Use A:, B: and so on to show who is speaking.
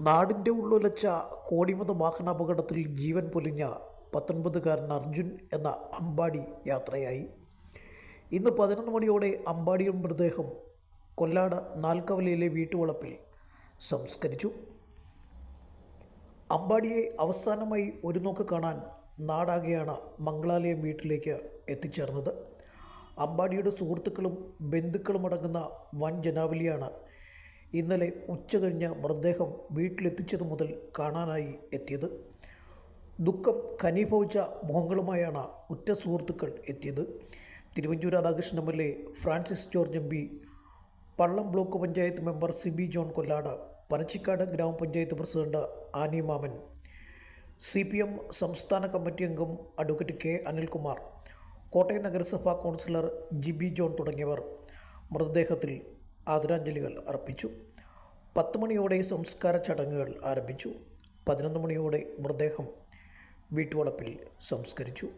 A: നാടിന്റെ ഉള്ളുലച്ച കോടിമത വാഹനാപകടത്തിൽ ജീവൻ പൊലിഞ്ഞ പത്തൊൻപതുകാരൻ അർജുൻ എന്ന അമ്പാടി യാത്രയായി. ഇന്ന് പതിനൊന്ന് മണിയോടെ അമ്പാടിയുടെ മൃതദേഹം കൊല്ലാട് നാൽക്കവലയിലെ വീട്ടുവളപ്പിൽ സംസ്കരിച്ചു. അമ്പാടിയെ അവസാനമായി ഒരു നോക്ക് കാണാൻ നാടാകെയാണ് മംഗളാലയം വീട്ടിലേക്ക് എത്തിച്ചേർന്നത്. അമ്പാടിയുടെ സുഹൃത്തുക്കളും ബന്ധുക്കളും അടങ്ങുന്ന വൻ ജനാവലിയാണ് ഇന്നലെ ഉച്ച കഴിഞ്ഞ് മൃതദേഹം വീട്ടിലെത്തിച്ചത് മുതൽ കാണാനായി എത്തിയത്. ദുഃഖം ഖനീഭവിച്ച മുഖങ്ങളുമായാണ് ഉറ്റ സുഹൃത്തുക്കൾ എത്തിയത്. Thiruvanchoor Radhakrishnan M L A Francis George M P Pallam block panchayat member Sibi John Kollad Panachikkad ഗ്രാമപഞ്ചായത്ത് president Annie Mammen C P M സംസ്ഥാന കമ്മിറ്റി അംഗം അഡ്വക്കേറ്റ് കെ അനിൽകുമാർ കോട്ടയം നഗരസഭാ കൗൺസിലർ ജിബി ജോൺ തുടങ്ങിയവർ മൃതദേഹത്തിൽ ആദരാഞ്ജലികൾ അർപ്പിച്ചു. പത്ത് മണിയോടെ സംസ്കാര ചടങ്ങുകൾ ആരംഭിച്ചു. പതിനൊന്ന് മണിയോടെ മൃതദേഹം വീട്ടുവളപ്പിൽ സംസ്കരിച്ചു.